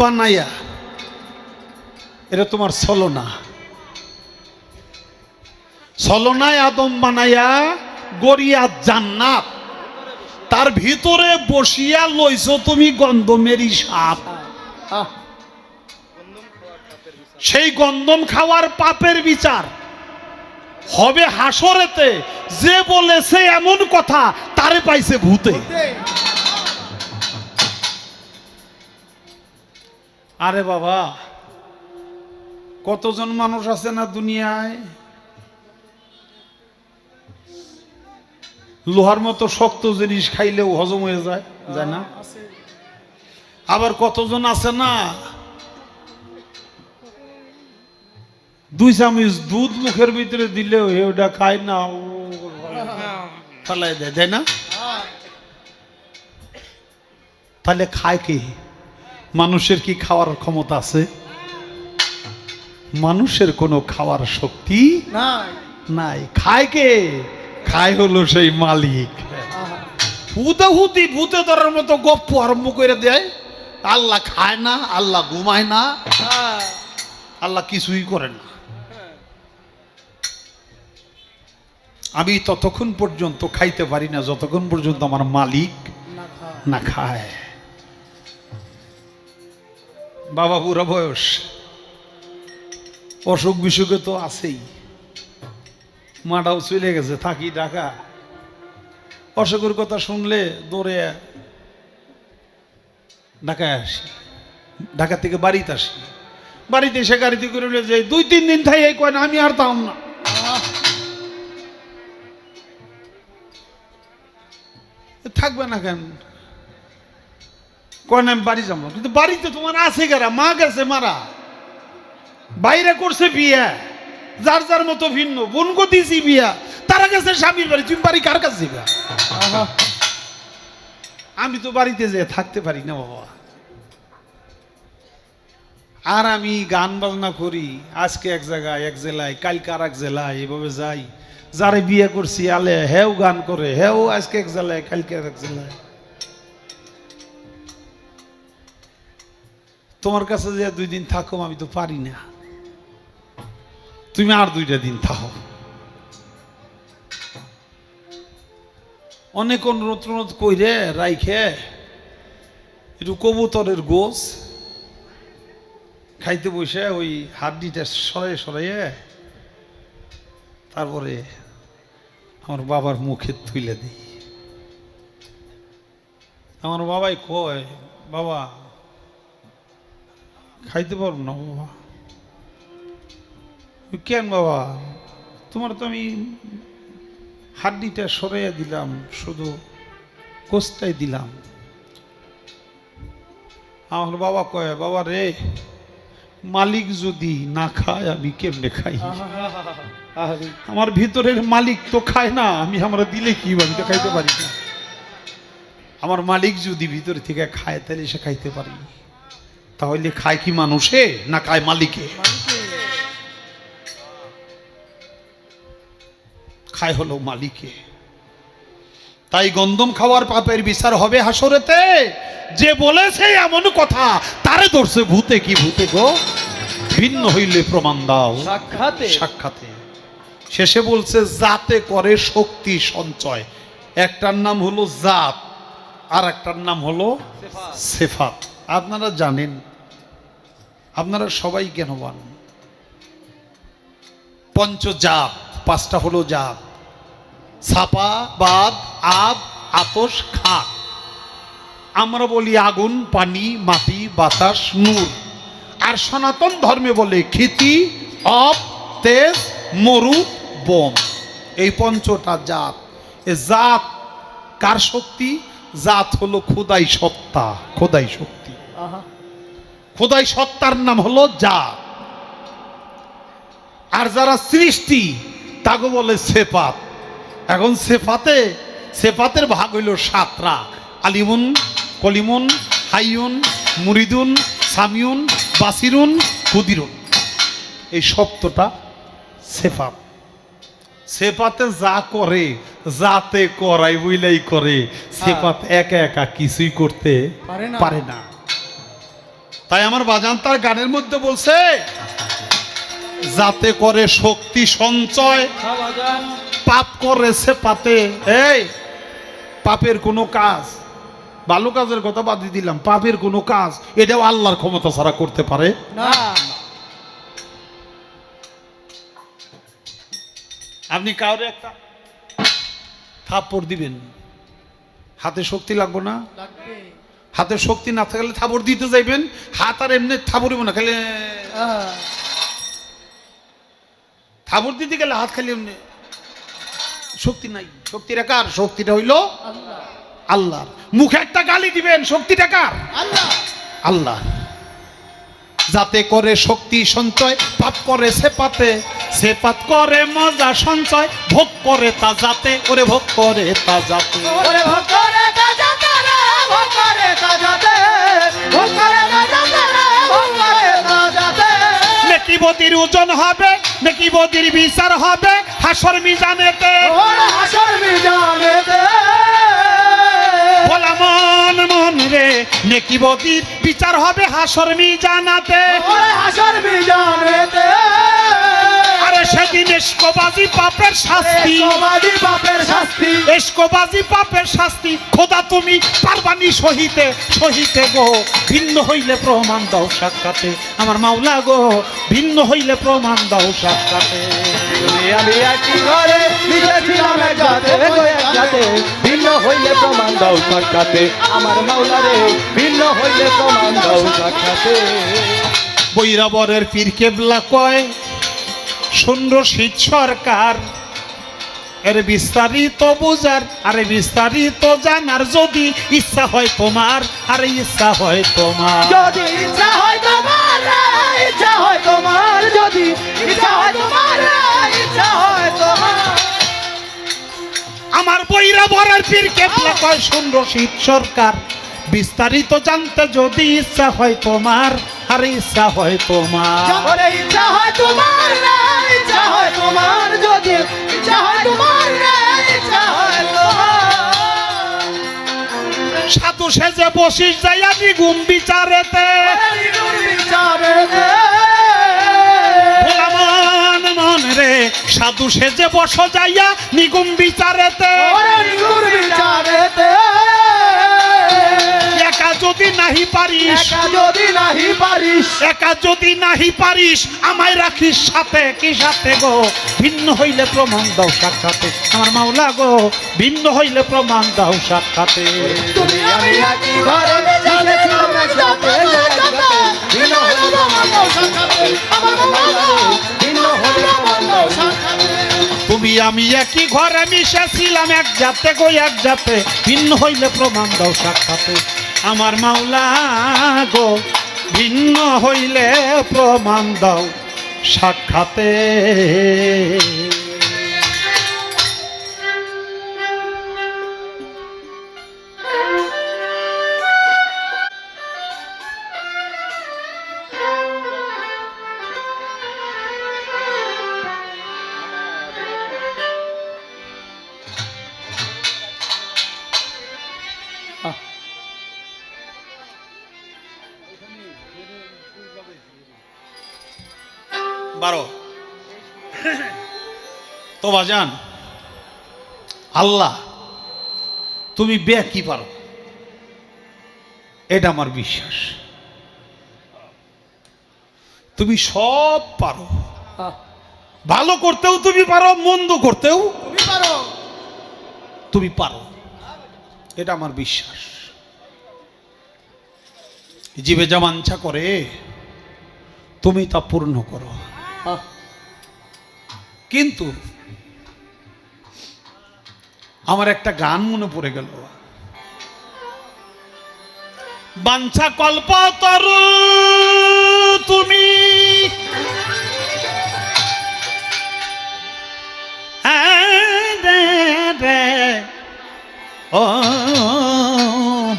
বানাইয়া এটা তোমার ছলনা। ছলনায় আদম বানাইয়া গড়িয়া জান্নাত। তার ভিতরে বসিয়া লইছো তুমি গন্ধমেরি সাপ। সেই গন্ধম খাওয়ার পাপের বিচার। হবে হাসরেতে, যে বলেছে এমন কথা, তারে পাইছে ভূতে। আরে বাবা কতজন মানুষ আছে না দুনিয়ায়? লোহার মতো শক্ত জিনিস খাইলেও হজম হয়ে যায় যায় না? আবার কতজন আছে না দুই চামচ দুধ মুখের ভিতরে দিলেও ওটা খায় না ফালাই দেয় তাই না? তাহলে খায় কি? মানুষের কি খাওয়ার ক্ষমতা আছে? মানুষের কোনো খাওয়ার শক্তি নাই। নাই। খায় কে? খায় হলো সেই মালিক। আহা, হুতে ভূতে ধরার মতো গপ্প আরম্ভ করে দেয়। আল্লাহ খায় না আল্লাহ ঘুমায় না। আল্লাহ কিছুই করে না। আমি ততক্ষণ পর্যন্ত খাইতে পারি না যতক্ষণ পর্যন্ত আমার মালিক না খায়। বাবা বুড়া বয়স। অসুখ বিসুখে তো আছেই। মাটাও চলে গেছে, থাকি ঢাকা। অসুখের কথা শুনলে দৌড়ে ঢাকায় আসি। ঢাকা থেকে বাড়িতে আসি। বাড়িতে এসে গাড়িতে করে যে দুই, তিন দিন থাই এই কয় না, আমি আর তাম না। থাকবে না কেন? কয় না আমি বাড়ি যাব। কিন্তু বাড়িতে তোমার আছে কারা মা গেছে মারা। বাইরে করছে বিয়ে। যার যার মতো ভিন্ন। বোন দিয়েছি বিয়া। তারা গেছে স্বামীর বাড়ি। তুমি বাড়ি কার কাছে যাবে? আমি তো বাড়িতে যেয়ে থাকতে পারি না বাবা। আর আমি গান বাজনা করি। আজকে এক জায়গায় এক জেলায় কালকে আর এক জেলায় এভাবে যাই। যারে বিয়ে করছি আলে হেও গান করে হেও আজকে এক জেলায় কালকে আর এক জেলায়। তোমার কাছে যে দুই দিন থাকো আমি তো পারি না। তুমি আর দুইটা দিন থাকো। অনেক অনুরোধ অনুরোধ কইরে রাইখে, একটু কবুতরের গোস খাইতে বসে ওই হাড্ডিটা সরাই সরাইয়ে তারপরে আমার বাবার মুখে তুলে দিই। আমার বাবাই কয়, বাবা খাইতে পারব না, বাবা। কেন, বাবা? তোমার তো আমি হাড্ডিটা সরাইয়া দিলাম, শুধু কোস্তাই দিলাম। আমার বাবা কয়, বাবা রে, মালিক যদি না খায়, আমি কেমনে খাই? আমার ভিতরের মালিক তো খায় না, আমি আমরা দিলে কি? আমি তো খাইতে পারি না। আমার মালিক যদি ভিতরে থেকে খায়, তাহলে সে খাইতে পারি তাহলে খায় কি মানুষে না খায় মালিকে? খায় হলো মালিকে। তাই গন্ধম খাওয়ার পাপের বিচার হবে হাসরেতে। যে বলেছে এমন কথা তারে ধরছে ভূতে কি ভূতে গো? ভিন্ন হইলে প্রমাণ দাও। সাক্ষাতে? সাক্ষাতে। শেষে বলছে জাতে করে শক্তি সঞ্চয়। একটার নাম হলো জাত আর একটার নাম হলো। সেফাত। আপনারা জানেন আপনারা সবাই জ্ঞানবান। পঞ্চজাত, পাঁচটা হলো জাত। ছাপা, বাদ আব আতস, খা। আমরা বলি আগুন, পানি, মাটি, বাতাস, নূর। আর সনাতন ধর্মে বলে ক্ষিতি, অপ, তেজ, মরু, বোম। এই পঞ্চটা জাত। এ জাত কার শক্তি? জাত হলো খোদাই সত্তা, খোদাই শক্তি। খোদাই সত্তার নাম হলো জাত আর যারা সৃষ্টি তাকে বলে সেপাত এখন সেফাতে সেফাতের ভাগ হইল সাতরা। আলিমুন কলিমুন হাইউন মুরিদুন সামিউন বাসিরুন কুদিরুন। এই সপ্তটা সেফাত। সেপাতে যা করে যাতে করাই বইলাই করে সেপাত একা একা কিছুই করতে পারে না। তাই আমার বাজান তার গানের মধ্যে বলছে যাতে করে শক্তি সঞ্চয় পাপ করেছে পাতে এই পাপের কোনো কাজ ভালো কাজের কথা বাদ দিলাম পাপের কোনো কাজ এটাও আল্লাহর ক্ষমতা ছাড়া করতে পারে? না। আপনি কাউরে একটা থাপ্পড় দিবেন হাতে শক্তি লাগবে না? লাগবে। হাতে শক্তি না থাকলে থাপড় দিতে যাইবেন হাত আর এমনি থাপড়িব না খালি থাপড় দিতে গেলে হাত খালি এমনি শক্তি নাই। শক্তিটা কার শক্তিটা হইল আল্লাহ। মুখে একটা গালি দিবেন শক্তিটা কার? আল্লাহ। আল্লাহ। যাতে করে শক্তি সঞ্চয় পাপ করে সেপাতে সেপাত করে মজা সঞ্চয় ভোগ করে তা যাতে করে ভোগ করে তা যাতে। ওরে ভক্তরে ভক্তরে কাজাতে রে ভক্তরে কাজাতে নেকি বদির ওজন হবে, নেকিবতির বিচার হবে, হাসর মিজানেতে। হাসর মিজানেতে বলা মন মন রে নেকি বিচার হবে হাসর মিজানাতে। হাসর মিজানেতে। সেদিন এসকবাজি পাপের শাস্তি? পাপের শাস্তি। এসকবাজি পাপের শাস্তি। খোদা তুমি পারবানি সহিতে সহিতে গো। ভিন্ন হইলে প্রমাণ দাও সাক্ষাতে। আমার মাওলা গো ভিন্ন হইলে প্রমাণ দাও সাক্ষাতে। আমি একই ঘরে মিশেছিলাম এক গো এক ভিন্ন হইলে প্রমাণ দাও সাক্ষাতে। আমার মাওলারে ভিন্ন হইলে প্রমাণ দাও সাক্ষাতে। বৈরাবরের পীর কেবলা কয় শূন্য শীত সরকার। এর বিস্তারিত বুঝার আরে বিস্তারিত জানার যদি ইচ্ছা হয় তোমার আরে ইচ্ছা হয় তোমার। যদি ইচ্ছা হয় তোমার ইচ্ছা হয় তোমার। যদি ইচ্ছা হয় তোমার ইচ্ছা হয় তোমার। আমার বৈরাবরের পীর কেবলা কয় শূন্য শীত সরকার। বিস্তারিত জানতে যদি ইচ্ছা হয় তোমার আরে ইচ্ছা হয় তোমার। ইচ্ছা হয় তোমার তোমার যদি তোমার সাধু সেজে বসিস যাইয়া নিগুম বিচারেতে। বিচারেতে। মন রে সাধু সেজে বস যাইয়া নিগুম বিচারেতে। বিচারেতে। একা যদি নাহি পারিস একা যদি নাহি পারিস একা যদি নাহি পারিস আমায় রাখিস সাথে কি সাথে গো? ভিন্ন হইলে প্রমাণ দাও সাক্ষাতে। আমার মাওলা গো ভিন্ন হইলে প্রমাণ দাও সাক্ষাতে। তুমি আমি একই ঘরে মিশেছিলাম এক জাতে ভিন্ন হইলে প্রমাণ দাও সাক্ষাতে। আমার মাওলারে ভিন্ন হইলে প্রমাণ দাও সাক্ষাতে। তুমি আমি একই ঘরে মিশেছিলাম এক জাতে গো এক জাতে ভিন্ন হইলে প্রমাণ দাও সাক্ষাতে। আমার মাওলা গো ভিন্ন হইলে প্রমাণ দাও সাক্ষাতে বাজান আল্লাহ তুমি বে কি পারো? এটা আমার বিশ্বাস। তুমি সব পারো। ভালো করতেও তুমি পারো মন্দ করতেও তুমি পারো। তুমি পারো। এটা আমার বিশ্বাস। জীবে যা বাঞ্ছা করে তুমি তা পূর্ণ করো। কিন্তু আমার একটা গান মনে পড়ে গেল। বাঞ্ছা কল্প তরু তুমি। ও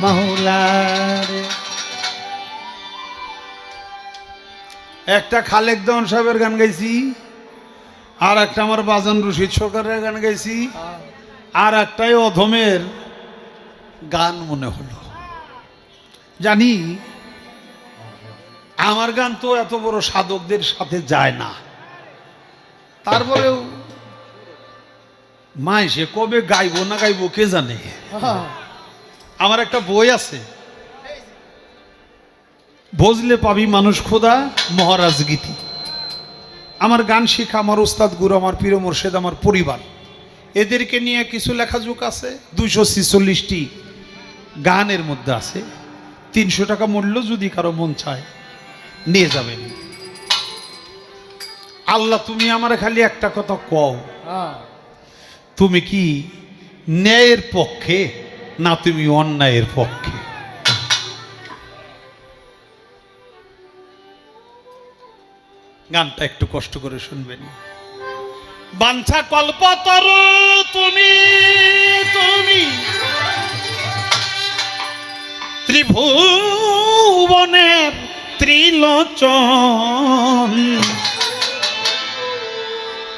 মাওলা রে একটা খালেক দন সাহেবের গান গাইছি, আর একটা আমার বাজন রশিদ সরকারের গান গাইছি। আর একটাই অধমের গান মনে হলো। জানি আমার গান তো এত বড় সাধকদের সাথে যায় না। তারপরেও মাই সে কবে গাইবো না গাইবো কে জানে? আমার একটা বই আছে। বুঝলে পাবি মানুষ খোদা, মহারাজ গীতি। আমার গান শিখা আমার ওস্তাদ গুরু, আমার প্রিয় মোর্শেদ, আমার পরিবার। এদেরকে নিয়ে কিছু লেখাযোগ আছে? দুইশো ছিচল্লিশটি গানের মধ্যে আছে। তিনশো টাকা মূল্য যদি কারও মন চায় নিয়ে যাবেন। আল্লাহ তুমি আমার খালি একটা কথা কও। তুমি কি ন্যায়ের পক্ষে না তুমি অন্যায়ের পক্ষে? গানটা একটু কষ্ট করে শুনবেন। বাঞ্ছা কল্পতর তুমি তুমি। ত্রিভুবনের ত্রিলোচন।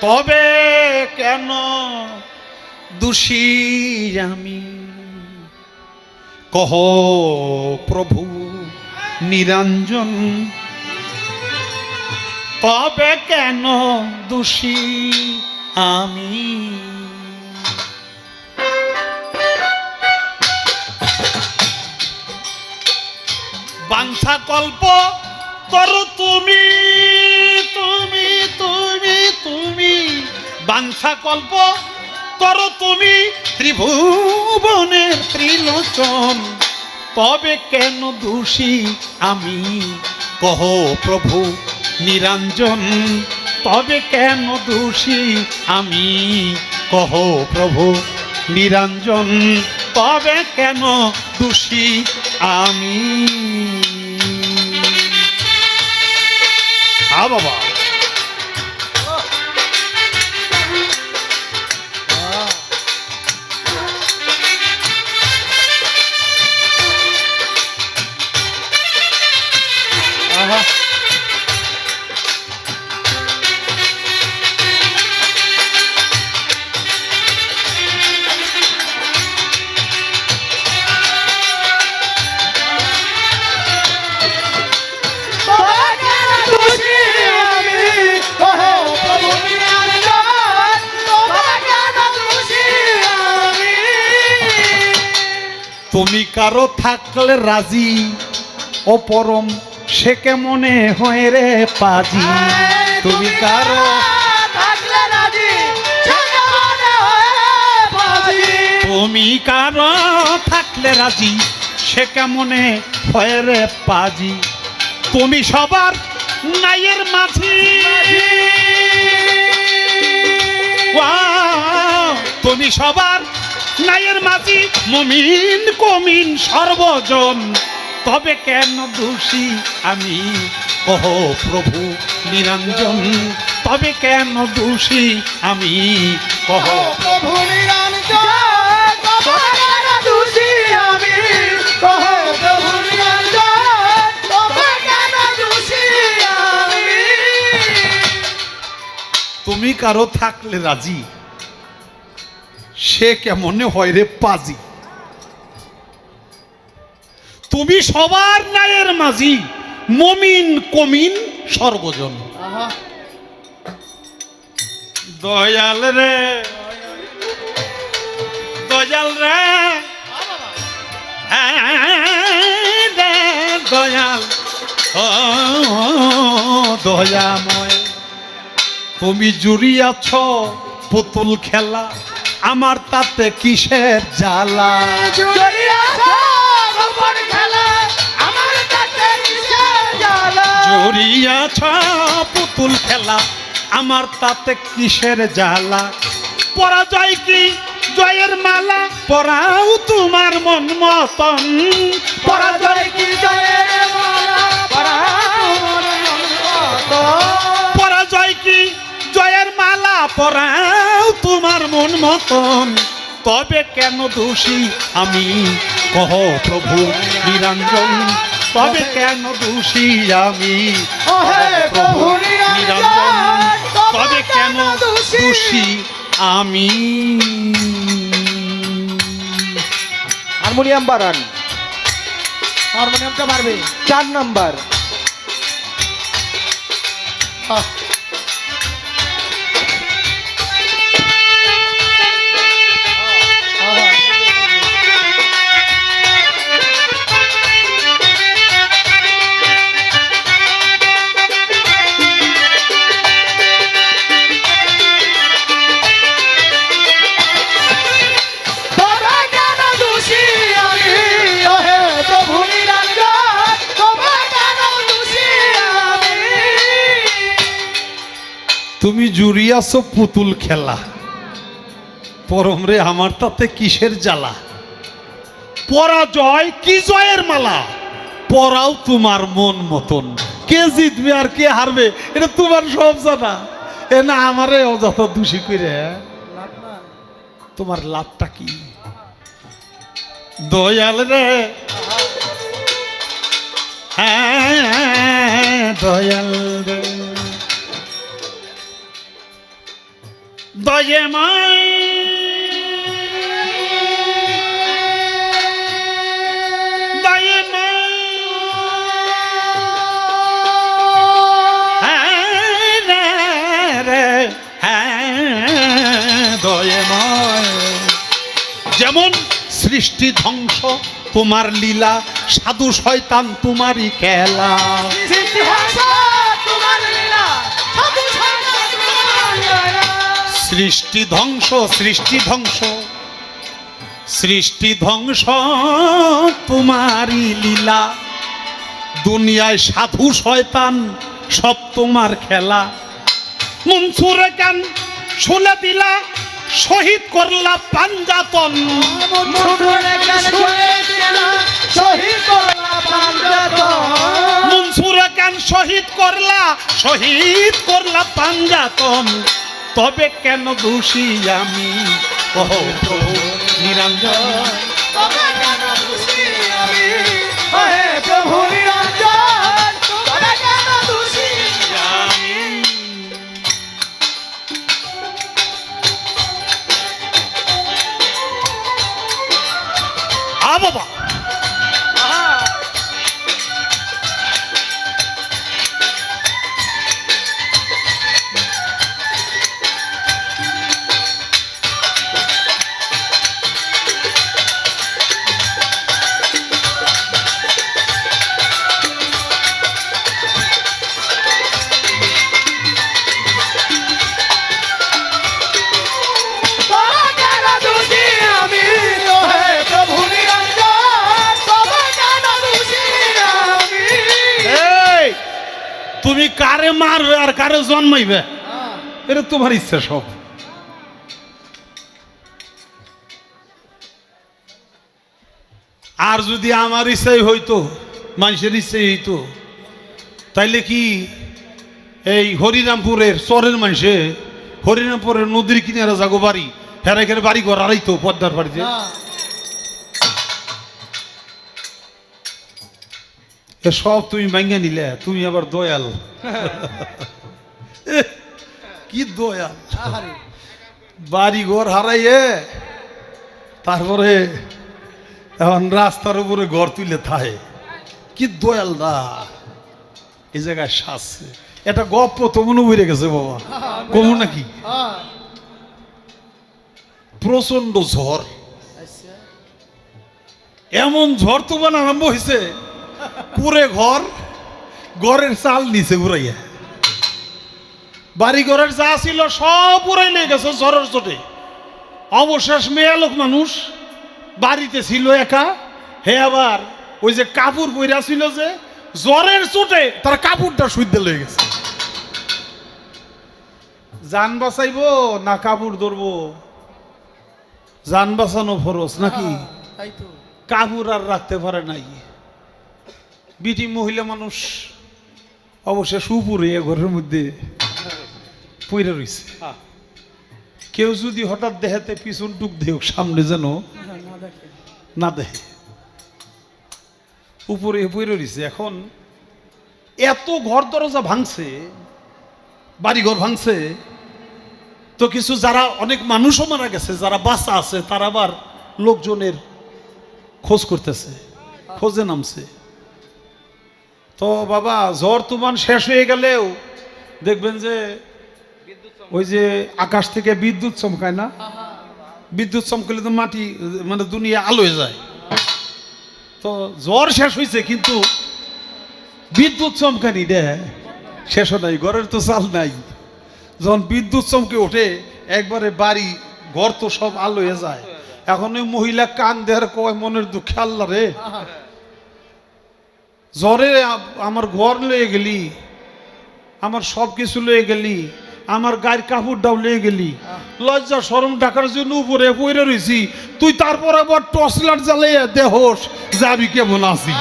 তবে কেন দোষী আমি? কহ প্রভু নিরঞ্জন তবে কেন দোষী আমি? বাঞ্ছা কল্প করো তুমি তুমি তুমি তুমি। বাংসা কল্প করো তুমি, ত্রিভুবনের ত্রিলোচন। তবে কেন দোষী আমি? কহ প্রভু। নিরঞ্জন তবে কেন দোষী আমি? কহ প্রভু নিরঞ্জন তবে কেন দোষী আমি? বাবা। তুমি কারও থাকলে রাজি? ও পরম সে কেমনে হয় রে পাজি? তুমি কারও তুমি কারও থাকলে রাজি সে কেমনে হয় রে পাজি? তুমি সবার নাইয়ের মাঝি। তুমি সবার নাইয়ের মাঝি, মমিন কমিন সর্বজন। তবে কেন দোষী আমি? ওহ প্রভু নিরঞ্জন, তবে কেন দোষী আমি? কহ প্রভু নিরঞ্জন কহে তুমি কারও থাকলে রাজি? সে কেমনে হয় রে পাজি? তুমি সবার নায়ের মাঝি মমিন কমিন সর্বজন। দয়াল রে। দয়াল রে। হ্যাঁ রে দয়াল। দয়াময়। তুমি জুড়িয়াছ পুতুল খেলা। আমার তাতে কিসের জ্বালা? জড়িয়াছো পুতুল খেলা আমার তাতে কিসের জ্বালা? পরাজয় কি? জয়ের মালা? পরাও তোমার মন মতন। পরাজয় কি? জয়ের পরাজয় কি? জয়ের মালা পরাও তোমার মন মতন। তবে কেন দোষী আমি? কহ প্রভু নিরঞ্জন তবে কেন দোষী আমি? ওহে প্রভু নিরঞ্জন তবে কেন দোষী? আমি? হারমোনিয়াম বাড়ান। হারমোনিয়ামটা মারবে চার নাম্বার। তুমি জুড়িয়াছ পুতুল খেলা। পরম রে আমার তাতে কিসের জ্বালা? পরাজয় কি জয়ের মালা? পরাও তোমার মন মতন। কে জিতবে আর কে হারবে, এটা তোমার সব জানা। এ না, আমারে অযথা দোষী করে হ্যাঁ? তোমার লাভটা কি? দয়াল রে। হ্যাঁ দয়াল রে। দয়ে মাই দয়ে হ্যাঁ হ্যাঁ যেমন সৃষ্টি ধ্বংস তোমার লীলা সাধু শয়তান তোমারই খেলা। সৃষ্টি ধ্বংস সৃষ্টি ধ্বংস। সৃষ্টি ধ্বংস তোমারই লীলা। দুনিয়ায় সাধু শয়তান সব তোমার খেলা। মনসুরে কান শুলে দিলা শহীদ করলা পাঞ্জাতন। মধুরে গান শুনে দিলা, শহীদ করলা পাঞ্জাতন। মনসুরে কান শহীদ করলা শহীদ করলা পাঞ্জাতন। তবে কেন দোষী আমি? কহ নিরঞ্জন। আর জন্মাইবে। এটা তোমার ইচ্ছা সব। আর যদি আমার ইচ্ছাই হইতো মানুষের ইচ্ছাই হইতো তাইলে কি এই হরিরামপুরের চরের মানুষে হরিরামপুরের নদীর কিনারে যাগো বাড়ি হেরাইকের বাড়ি ঘর আড়াইতো পদ্মার বাড়িতে? সব তুমি ভাঙ্গা নিলে তুমি আবার দয়াল। কি দয়াল বাড়ি ঘর হারাইয়ে তারপরে এখন রাস্তার উপরে ঘর তুলে থাহে। কি দয়াল দা। এই জায়গায় শাসছে এটা গপ্প তো মনে উড়ে গেছে বাবা। কমু নাকি? প্রচণ্ড ঝড়। এমন ঝড় তুফান আরম্ভ হয়েছে পুরে ঘর, ঘরের চাল নিচে উড়াইয়া বাড়ি ঘরের যা ছিল সব উড়াই নিয়ে গেছে ঝড়ের চোটে অবশেষ মেয়ে লোক মানুষ বাড়িতে ছিল একা। হে আবার ওই যে কাপড় পইরা ছিল যে জ্বরের চোটে তার কাপড়টা সুইতে লয়ে গেছে। যান বাঁচাইবো না কাপড় ধরবো? যান বাঁচানো ফরস নাকি? তাই কাপড় আর রাখতে পারে নাই। বিটি মহিলা মানুষ অবশ্য সুপুরে ঘরের মধ্যে পইরে রইছে। কেউ যদি হঠাৎ দেখাতে পিছন টুক দেহ সামনে যেন না দেখে। উপরে পইরে রইছে। এখন এত ঘর দরজা ভাঙছে বাড়ি ঘর ভাঙছে তো কিছু যারা অনেক মানুষও মারা গেছে যারা বাসা আছে তারা আবার লোকজনের খোঁজ করতেছে খোঁজে নামছে। তো বাবা জ্বর তুফান শেষ হয়ে গেলেও দেখবেন যে ওই যে আকাশ থেকে বিদ্যুৎ চমকায় না? বিদ্যুৎ চমকালে তো মাটি মানে দুনিয়া আলো হয়ে যায়। তো জ্বর শেষ হয়েছে কিন্তু বিদ্যুৎ চমকানি রে। শেষও নাই ঘরের তো চাল নাই। যখন বিদ্যুৎ চমকে ওঠে একবারে বাড়ি ঘর তো সব আলো হয়ে যায়। এখন ওই মহিলা কান দেওয়ার কয় মনের দুঃখে আল্লাহ রে। জ্বরে আমার ঘর লয়ে গেলি আমার সব কিছু লয়ে গেলি। আমার গায়ের কাপড়টাও লয়ে গেলি। লজ্জা সরম ডাকার জন্য উপরে পড়ে রয়েছি তুই তারপর আবার টর্চ লাইট জ্বালিয়ে দেহস যাবি কেমন আছি?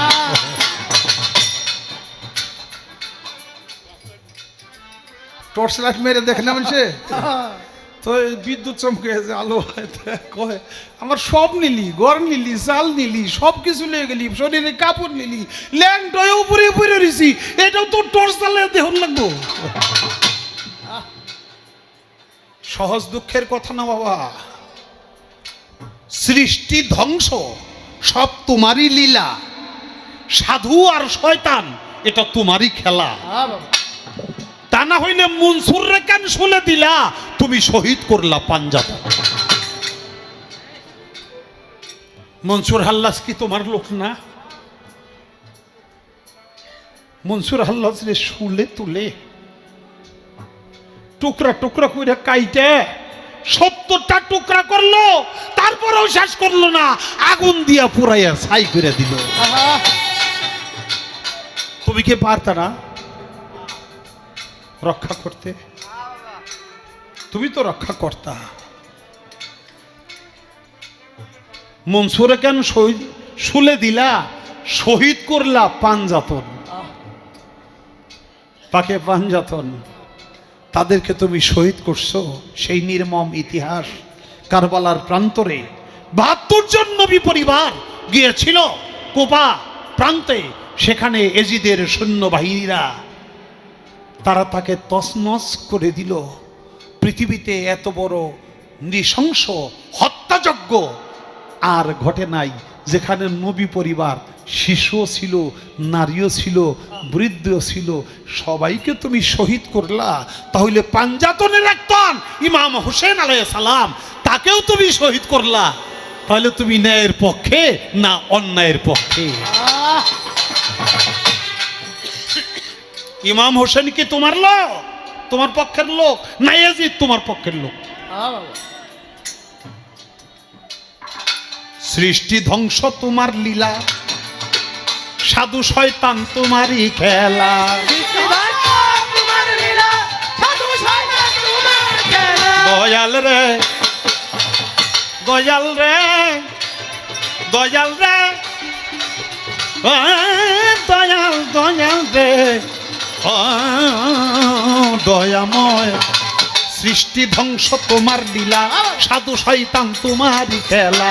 টর্চ লাইট মেরে দেখে না মানুষে? তো বিদ্যুৎ চমকে যে আলো কয়, আমার সব নিলি গড় নিলি চাল নিলি, সব কিছু লিয়ে গেলি, শরীরে কাপড় নিলি ল্যান্ড হয়ে উপরে উপরে রয়েছি এটাও তো টর্চ জ্বালিয়ে দেহ লাগবো। সহজ দুঃখের কথা না বাবা। সৃষ্টি ধ্বংস সব তোমারই লীলা। সাধু আর শয়তান এটা তোমারই খেলা। তা না হইলে মনসুর রে কেন শুলে দিলা? তুমি শহীদ করলা পাঞ্জাব। মনসুর হাল্লাস কি তোমার লোক না? মনসুর হাল্লাস রে শুলে তুলে টুকরা টুকরা করে কাইটে। সত্তরটা টুকরা করল তারপরেও শেষ করল না। আগুন দিয়া পুরাইয়া ছাই করে দিল। তুমি কি পারতা না? রক্ষা করতে। তুমি তো রক্ষা কর্তা। মনসুরে কেন শহীদ শুলে দিলা? শহীদ করলা পাঞ্জাতন পাকে পাঞ্জাতন তাদেরকে তুমি শহীদ করছ? সেই নির্মম ইতিহাস কারবালার প্রান্তরে বাহাত্তর জন নবী পরিবার গিয়েছিল কোপা প্রান্তে। সেখানে এজিদের সৈন্যবাহিনীরা, তারা তাকে তছনছ করে দিল। পৃথিবীতে এত বড় নৃশংস হত্যাযজ্ঞ আর ঘটে নাই যেখানে নবী পরিবার শিশুও ছিল, নারীও ছিল বৃদ্ধ ছিল, সবাইকে তুমি শহীদ করলা। তাহলে পাঞ্জাতনের একজন ইমাম হোসেন আলাই সালাম, তাকেও তুমি শহীদ করলা। তাহলে তুমি ন্যায়ের পক্ষে না অন্যায়ের পক্ষে? ইমাম হোসেন কি তোমার লোক? তোমার পক্ষের লোক? না ইয়াজিদ তোমার পক্ষের লোক। সৃষ্টি ধ্বংস তোমার লীলা। সাধু শয়তান তোমারই খেলা। দয়াল রে দয়াল রে দয়াল রে। দয়াল দয়াল রে। দয়াময় সৃষ্টি ধ্বংস তোমার লীলা সাধু শয়তান তোমারই খেলা।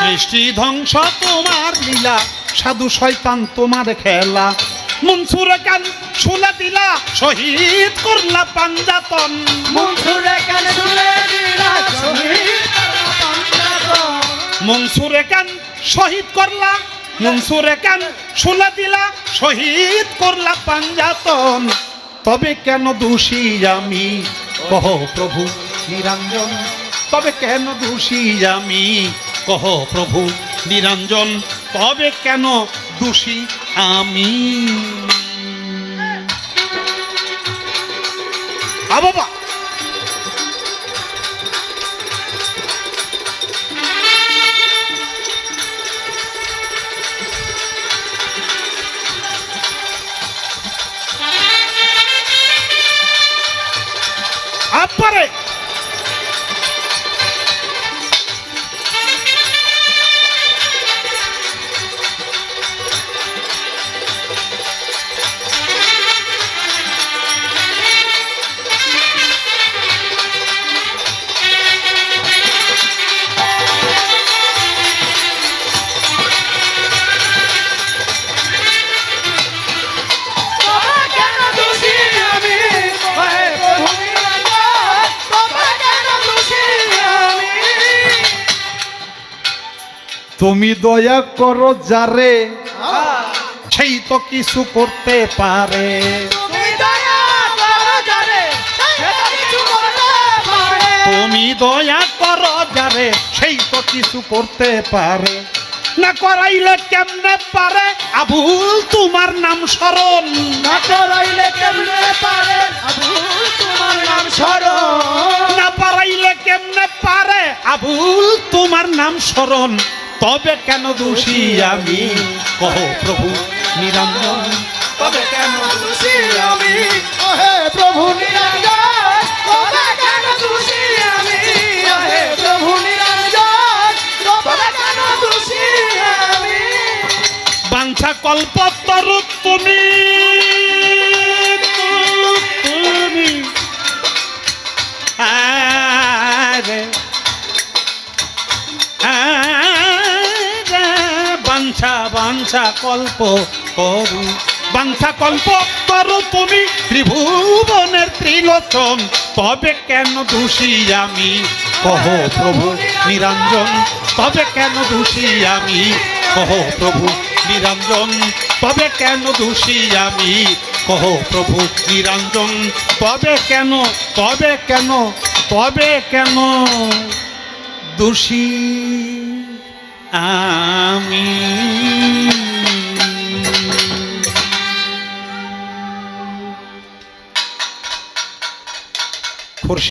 সৃষ্টি ধ্বংস তোমার লীলা সাধু শয়তান তোমার খেলা। মনসুর গান শুলে দিলা শহীদ করলা পাঞ্জাতন। মনসুরে কান শহীদ করলা মনসুরে কান শুলে দিলা? শহীদ করলা পাঞ্জাতন। তবে কেন দোষী আমি? কহ প্রভু নিরঞ্জন। তবে কেন দোষী আমি? কহ প্রভু নিরঞ্জন। তবে কেন দোষী আমি? আ বাবা তুমি দয়া করো যারে সেই তো কিছু করতে পারে। তুমি দয়া করো যারে সেই তো কিছু করতে পারে। না করাইলে কেমনে পারে? আবুল তোমার নাম স্মরণ। না করাইলে কেমনে পারে? আবুল তোমার নাম স্মরণ। না পারাইলে কেমনে পারে? আবুল তোমার নাম স্মরণ। তবে কেন দোষী আমি? কহ প্রভু, নিরঞ্জন। তবে কেন খুশি আমি? ওহে প্রভু, নিরঞ্জন। তবে কেন খুশি আমি? ওহে প্রভু, নিরঞ্জন। তবে কেন খুশি আমি? বাঞ্ছা কল্প তুমি তুমি। বাঞ্ছা কল্প করু। কল্প করু তুমি ত্রিভুবনের ত্রিলোচন। তবে কেন দোষী আমি? কহ প্রভু নিরঞ্জন। তবে কেন দোষী আমি? কহ প্রভু নিরঞ্জন। তবে কেন দোষী আমি? কহ প্রভু নিরঞ্জন। তবে কেন? তবে কেন? তবে কেন দোষী আমি?